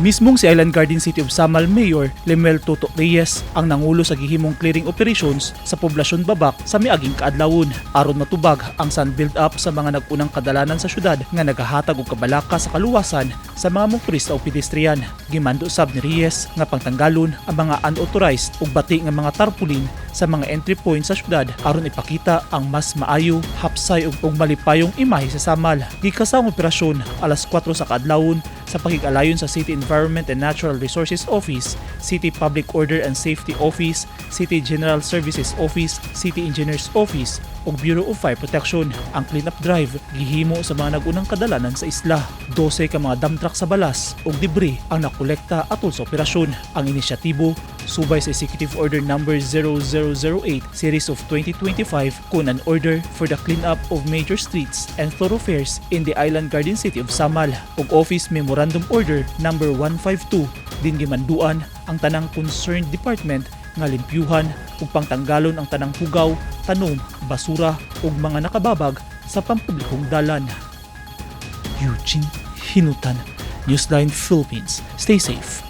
Mismong si Island Garden City of Samal Mayor Lemuel Toto Reyes ang nangulo sa gihimong clearing operations sa poblasyon babak sa miaging kaadlawon aron matubag ang sun build up sa mga nag-unang kadalanan sa syudad nga nagahatag og kabalaka sa kaluwasan sa mga motorista o pedestrian. Gimando sab ni Reyes nga pangtanggalon ang mga unauthorized ug bati nga mga tarpaulin sa mga entry points sa syudad aron ipakita ang mas maayo, hapsay ug, malipayong imahe sa Samal. Gikasa ang operasyon alas 4 sa kaadlawon sa pakig-alayon sa City Environment and Natural Resources Office, City Public Order and Safety Office, City General Services Office, City Engineers Office ug Bureau of Fire Protection. Ang cleanup drive gihimo sa mga nagunang kadalanan sa isla. 12 ka mga dump truck sa balas ug debris ang nakolekta atol sa operasyon. Ang inisyatibo subay sa Executive Order number 0008 series of 2025 kun an order for the cleanup of major streets and thoroughfares in the Island Garden City of Samal ug Office Memorandum Order number 152 din gimanduan ang tanang concerned department nga limpyuhan ug pangtanggalon ang tanang hugaw, tanom, basura ug mga nakababag sa pampublikong dalan. Eugene Hinutan, Newsline Philippines. Stay safe.